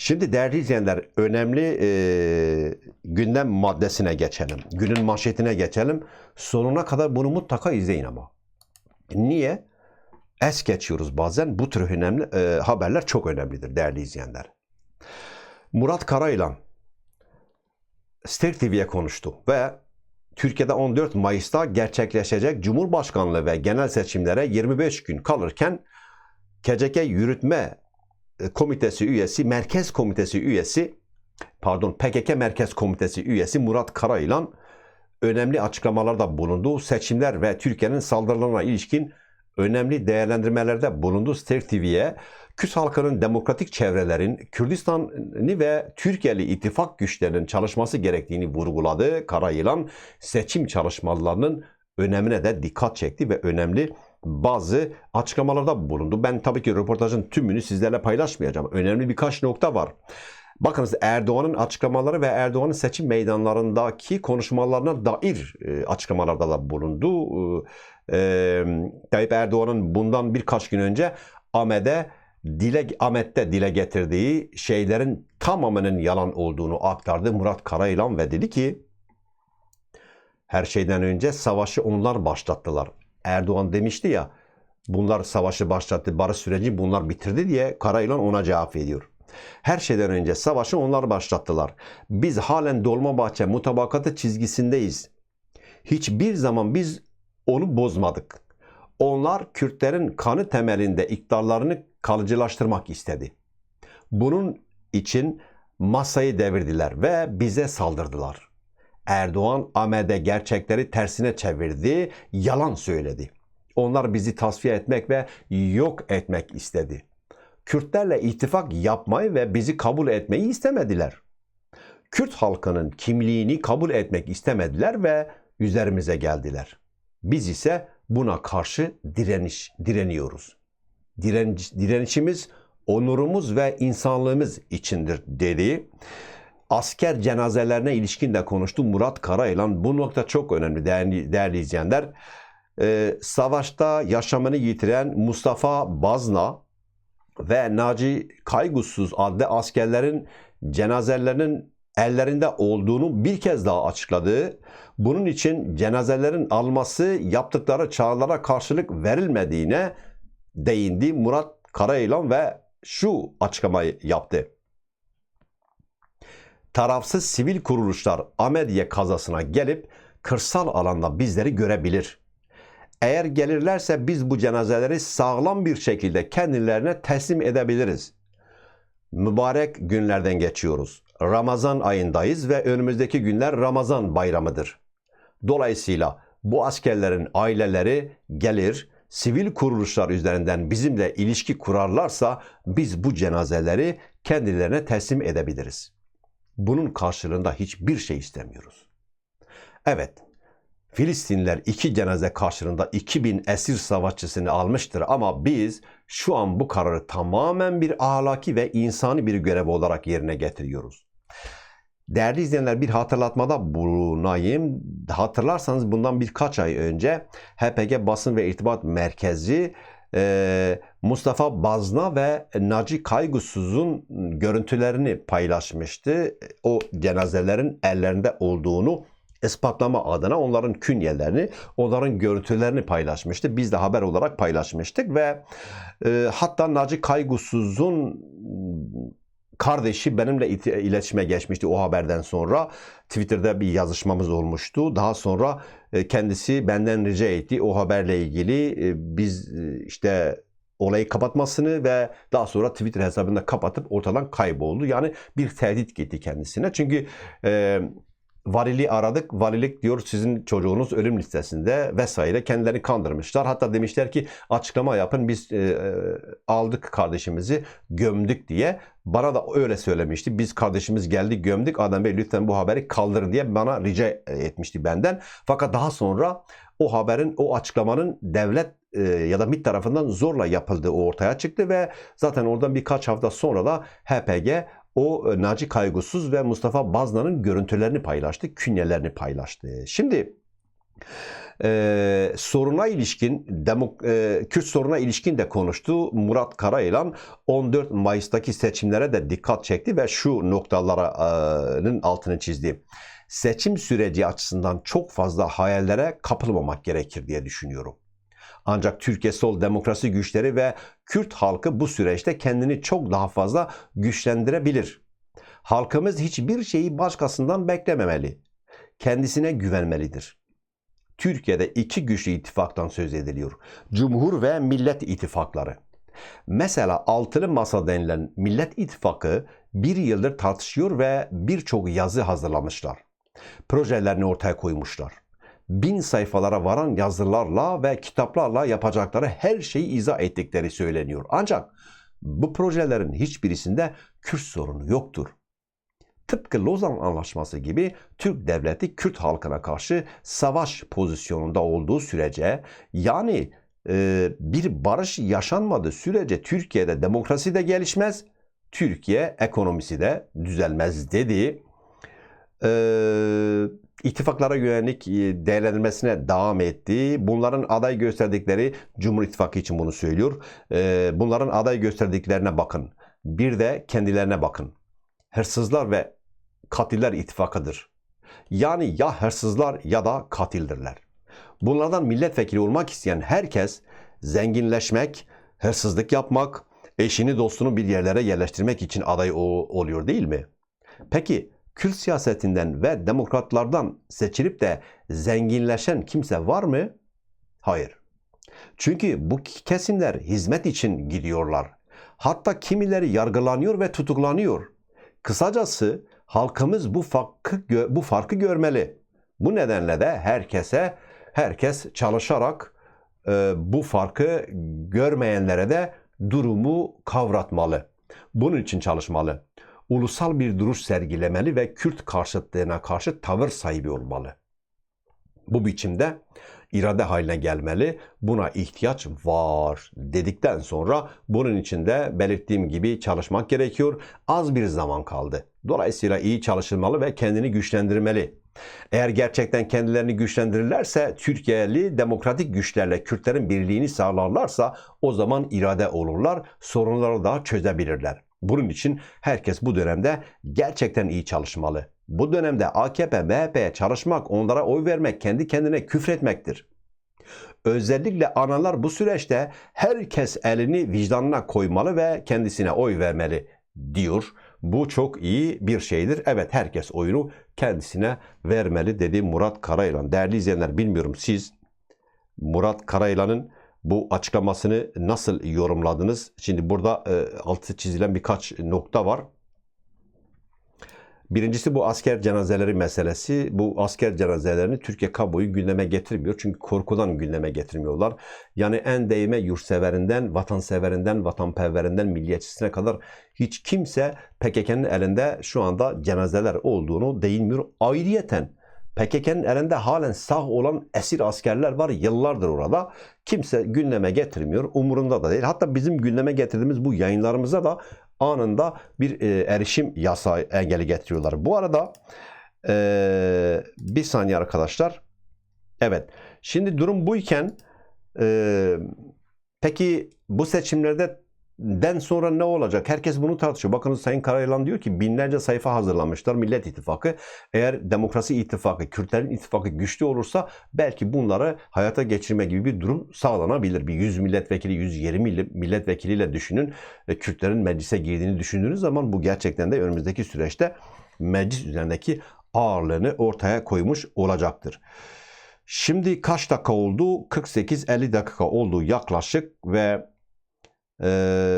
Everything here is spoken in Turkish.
Şimdi değerli izleyenler önemli e, gündem maddesine geçelim. Günün manşetine geçelim. Sonuna kadar bunu mutlaka izleyin ama. Niye? Es geçiyoruz bazen. Bu tür önemli e, haberler çok önemlidir değerli izleyenler. Murat Karayılan Ster TV'ye konuştu ve Türkiye'de 14 Mayıs'ta gerçekleşecek Cumhurbaşkanlığı ve genel seçimlere 25 gün kalırken KCK Yürütme Komitesi üyesi, Merkez Komitesi üyesi, pardon PKK Merkez Komitesi üyesi Murat Karayılan önemli açıklamalarda bulundu. Seçimler ve Türkiye'nin saldırılarına ilişkin önemli değerlendirmelerde bulundu Ster TV'ye. Kürt halkının demokratik çevrelerin Kürdistan'ı ve Türkiye'li ittifak güçlerinin çalışması gerektiğini vurguladı. Karayılan seçim çalışmalarının önemine de dikkat çekti ve önemli bazı açıklamalarda bulundu. Ben tabii ki röportajın tümünü sizlerle paylaşmayacağım. Önemli birkaç nokta var. Bakınız Erdoğan'ın açıklamaları ve Erdoğan'ın seçim meydanlarındaki konuşmalarına dair e, açıklamalarda da bulundu. E, Tayyip Erdoğan'ın bundan birkaç gün önce Ahmet'e dile Ahmet'te dile getirdiği şeylerin tamamının yalan olduğunu aktardı Murat Karayılan ve dedi ki her şeyden önce savaşı onlar başlattılar. Erdoğan demişti ya bunlar savaşı başlattı, barış süreci bunlar bitirdi diye Karayılan ona cevap veriyor. Her şeyden önce savaşı onlar başlattılar. Biz halen Dolmabahçe mutabakatı çizgisindeyiz. Hiçbir zaman biz onu bozmadık. Onlar Kürtlerin kanı temelinde iktidarlarını kalıcılaştırmak istedi. Bunun için masayı devirdiler ve bize saldırdılar. Erdoğan Ahmet'e gerçekleri tersine çevirdi, yalan söyledi. Onlar bizi tasfiye etmek ve yok etmek istedi. Kürtlerle ittifak yapmayı ve bizi kabul etmeyi istemediler. Kürt halkının kimliğini kabul etmek istemediler ve üzerimize geldiler. Biz ise buna karşı direniş direniyoruz. Direniş, direnişimiz onurumuz ve insanlığımız içindir dedi. Asker cenazelerine ilişkin de konuştu Murat Karayılan. Bu nokta çok önemli değerli, değerli izleyenler. Ee, savaşta yaşamını yitiren Mustafa Bazna ve Naci Kaygusuz adlı askerlerin cenazelerinin ellerinde olduğunu bir kez daha açıkladı. Bunun için cenazelerin alması yaptıkları çağrılara karşılık verilmediğine değindi Murat Karayılan ve şu açıklamayı yaptı. Tarafsız sivil kuruluşlar Amediye kazasına gelip kırsal alanda bizleri görebilir. Eğer gelirlerse biz bu cenazeleri sağlam bir şekilde kendilerine teslim edebiliriz. Mübarek günlerden geçiyoruz. Ramazan ayındayız ve önümüzdeki günler Ramazan bayramıdır. Dolayısıyla bu askerlerin aileleri gelir, sivil kuruluşlar üzerinden bizimle ilişki kurarlarsa biz bu cenazeleri kendilerine teslim edebiliriz. Bunun karşılığında hiçbir şey istemiyoruz. Evet, Filistinliler iki cenaze karşılığında 2000 esir savaşçısını almıştır ama biz şu an bu kararı tamamen bir ahlaki ve insani bir görev olarak yerine getiriyoruz. Değerli izleyenler bir hatırlatmada bulunayım. Hatırlarsanız bundan birkaç ay önce HPG Basın ve İrtibat Merkezi e, Mustafa Bazna ve Naci Kaygusuz'un görüntülerini paylaşmıştı. O cenazelerin ellerinde olduğunu ispatlama adına onların künyelerini, onların görüntülerini paylaşmıştı. Biz de haber olarak paylaşmıştık ve e, hatta Naci Kaygusuz'un kardeşi benimle iletişime geçmişti o haberden sonra. Twitter'da bir yazışmamız olmuştu. Daha sonra e, kendisi benden rica etti o haberle ilgili e, biz e, işte olayı kapatmasını ve daha sonra Twitter hesabını da kapatıp ortadan kayboldu. Yani bir tehdit gitti kendisine. Çünkü e, Valiliği aradık. Valilik diyor sizin çocuğunuz ölüm listesinde vesaire. Kendilerini kandırmışlar. Hatta demişler ki açıklama yapın biz e, aldık kardeşimizi gömdük diye. Bana da öyle söylemişti. Biz kardeşimiz geldi gömdük. Adem Bey lütfen bu haberi kaldırın diye bana rica etmişti benden. Fakat daha sonra o haberin, o açıklamanın devlet e, ya da MİT tarafından zorla yapıldığı ortaya çıktı ve zaten oradan birkaç hafta sonra da HPG o e, Naci Kaygusuz ve Mustafa Bazna'nın görüntülerini paylaştı, künyelerini paylaştı. Şimdi Ee, soruna ilişkin, demok, e, Kürt soruna ilişkin de konuştu. Murat Karayılan 14 Mayıs'taki seçimlere de dikkat çekti ve şu noktaların altını çizdi. Seçim süreci açısından çok fazla hayallere kapılmamak gerekir diye düşünüyorum. Ancak Türkiye Sol Demokrasi güçleri ve Kürt halkı bu süreçte kendini çok daha fazla güçlendirebilir. Halkımız hiçbir şeyi başkasından beklememeli. Kendisine güvenmelidir. Türkiye'de iki güçlü ittifaktan söz ediliyor. Cumhur ve Millet İttifakları. Mesela altılı masa denilen Millet İttifakı bir yıldır tartışıyor ve birçok yazı hazırlamışlar. Projelerini ortaya koymuşlar. Bin sayfalara varan yazılarla ve kitaplarla yapacakları her şeyi izah ettikleri söyleniyor. Ancak bu projelerin hiçbirisinde Kürt sorunu yoktur. Tıpkı Lozan Anlaşması gibi Türk devleti Kürt halkına karşı savaş pozisyonunda olduğu sürece yani e, bir barış yaşanmadığı sürece Türkiye'de demokrasi de gelişmez, Türkiye ekonomisi de düzelmez dedi. E, ittifaklara yönelik e, değerlendirmesine devam etti. Bunların aday gösterdikleri Cumhur İttifakı için bunu söylüyor. E, bunların aday gösterdiklerine bakın. Bir de kendilerine bakın. Hırsızlar ve katiller ittifakıdır. Yani ya hırsızlar ya da katildirler. Bunlardan milletvekili olmak isteyen herkes zenginleşmek, hırsızlık yapmak, eşini dostunu bir yerlere yerleştirmek için aday oluyor değil mi? Peki Kürt siyasetinden ve demokratlardan seçilip de zenginleşen kimse var mı? Hayır. Çünkü bu kesimler hizmet için gidiyorlar. Hatta kimileri yargılanıyor ve tutuklanıyor. Kısacası halkımız bu farkı bu farkı görmeli. Bu nedenle de herkese herkes çalışarak e, bu farkı görmeyenlere de durumu kavratmalı. Bunun için çalışmalı. Ulusal bir duruş sergilemeli ve Kürt karşıtlığına karşı tavır sahibi olmalı. Bu biçimde irade haline gelmeli. Buna ihtiyaç var dedikten sonra bunun için de belirttiğim gibi çalışmak gerekiyor. Az bir zaman kaldı. Dolayısıyla iyi çalışılmalı ve kendini güçlendirmeli. Eğer gerçekten kendilerini güçlendirirlerse, Türkiye'li demokratik güçlerle Kürtlerin birliğini sağlarlarsa o zaman irade olurlar, sorunları da çözebilirler. Bunun için herkes bu dönemde gerçekten iyi çalışmalı. Bu dönemde AKP, MHP'ye çalışmak, onlara oy vermek, kendi kendine küfretmektir. Özellikle analar bu süreçte herkes elini vicdanına koymalı ve kendisine oy vermeli diyor. Bu çok iyi bir şeydir. Evet herkes oyunu kendisine vermeli dedi Murat Karayılan. Değerli izleyenler bilmiyorum siz Murat Karayılan'ın bu açıklamasını nasıl yorumladınız? Şimdi burada e, altı çizilen birkaç nokta var. Birincisi bu asker cenazeleri meselesi. Bu asker cenazelerini Türkiye kamuoyu gündeme getirmiyor. Çünkü korkudan gündeme getirmiyorlar. Yani en değme yurtseverinden, vatanseverinden, vatanperverinden, milliyetçisine kadar hiç kimse PKK'nın elinde şu anda cenazeler olduğunu değinmiyor. Ayrıyeten PKK'nın elinde halen sağ olan esir askerler var yıllardır orada. Kimse gündeme getirmiyor. Umurunda da değil. Hatta bizim gündeme getirdiğimiz bu yayınlarımıza da anında bir e, erişim yasağı engeli getiriyorlar. Bu arada e, bir saniye arkadaşlar. Evet. Şimdi durum buyken e, peki bu seçimlerde den sonra ne olacak? Herkes bunu tartışıyor. Bakınız Sayın Karayılan diyor ki binlerce sayfa hazırlamışlar Millet İttifakı. Eğer Demokrasi İttifakı, Kürtlerin İttifakı güçlü olursa belki bunları hayata geçirme gibi bir durum sağlanabilir. Bir 100 milletvekili, 120 milletvekiliyle düşünün. E, Kürtlerin meclise girdiğini düşündüğünüz zaman bu gerçekten de önümüzdeki süreçte meclis üzerindeki ağırlığını ortaya koymuş olacaktır. Şimdi kaç dakika oldu? 48-50 dakika oldu yaklaşık ve e,